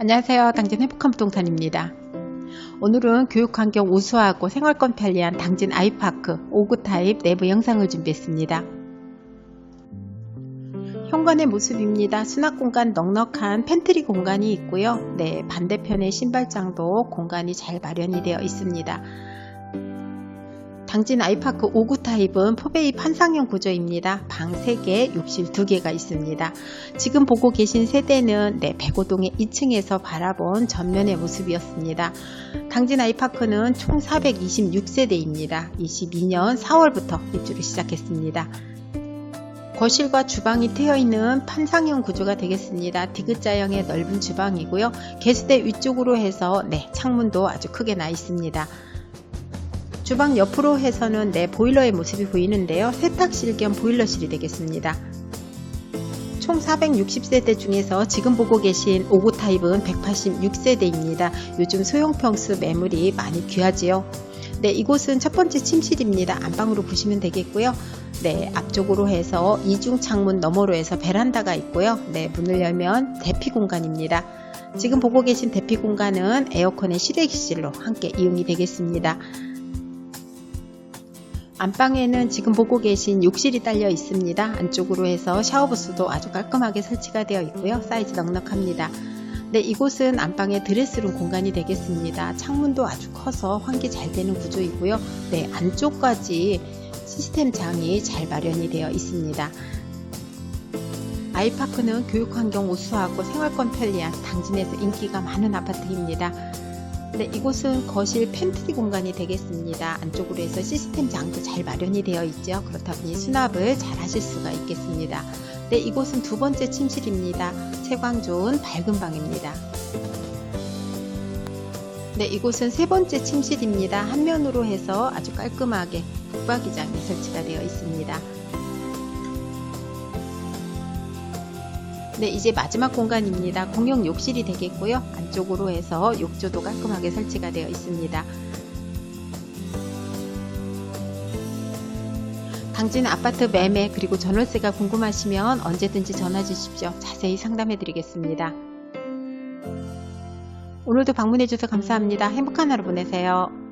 안녕하세요. 당진 행복한 부동산입니다. 오늘은 교육환경 우수하고 생활권 편리한 당진 아이파크 5구 타입 내부 영상을 준비했습니다. 현관의 모습입니다. 수납 공간 넉넉한 팬트리 공간이 있고요. 네, 반대편에 신발장도 공간이 잘 마련이 되어 있습니다. 당진 아이파크 5구 타입은 포베이 판상형 구조입니다. 방 3개, 욕실 2개가 있습니다. 지금 보고 계신 세대는 네, 백오동의 2층에서 바라본 전면의 모습이었습니다. 당진 아이파크는 총 426세대입니다. 22년 4월부터 입주를 시작했습니다. 거실과 주방이 트여 있는 판상형 구조가 되겠습니다. 디귿자형의 넓은 주방이고요. 개수대 위쪽으로 해서 네, 창문도 아주 크게 나 있습니다. 주방 옆으로 해서는 내 보일러의 모습이 보이는데요. 세탁실 겸 보일러실이 되겠습니다. 총 460세대 중에서 지금 보고 계신 5구 타입은 186세대입니다. 요즘 소형평수 매물이 많이 귀하지요. 네, 이곳은 첫 번째 침실입니다. 안방으로 보시면 되겠고요. 네, 앞쪽으로 해서 이중 창문 너머로 해서 베란다가 있고요. 네, 문을 열면 대피 공간입니다. 지금 보고 계신 대피 공간은 에어컨의 실외기실로 함께 이용이 되겠습니다. 안방에는 지금 보고 계신 욕실이 딸려 있습니다. 안쪽으로 해서 샤워부스도 아주 깔끔하게 설치가 되어 있고요. 사이즈 넉넉합니다. 네, 이곳은 안방의 드레스룸 공간이 되겠습니다. 창문도 아주 커서 환기 잘 되는 구조이고요. 네, 안쪽까지 시스템 장이 잘 마련이 되어 있습니다. 아이파크는 교육 환경 우수하고 생활권 편리한 당진에서 인기가 많은 아파트입니다. 네, 이곳은 거실 팬트리 공간이 되겠습니다. 안쪽으로 해서 시스템 장도 잘 마련이 되어 있죠. 그렇다 보니 수납을 잘 하실 수가 있겠습니다. 네, 이곳은 두 번째 침실입니다. 채광 좋은 밝은 방입니다. 네, 이곳은 세 번째 침실입니다. 한 면으로 해서 아주 깔끔하게 북박이장이 설치가 되어 있습니다. 네, 이제 마지막 공간입니다. 공용 욕실이 되겠고요. 안쪽으로 해서 욕조도 깔끔하게 설치가 되어 있습니다. 당진 아파트 매매 그리고 전월세가 궁금하시면 언제든지 전화 주십시오. 자세히 상담해 드리겠습니다. 오늘도 방문해 주셔서 감사합니다. 행복한 하루 보내세요.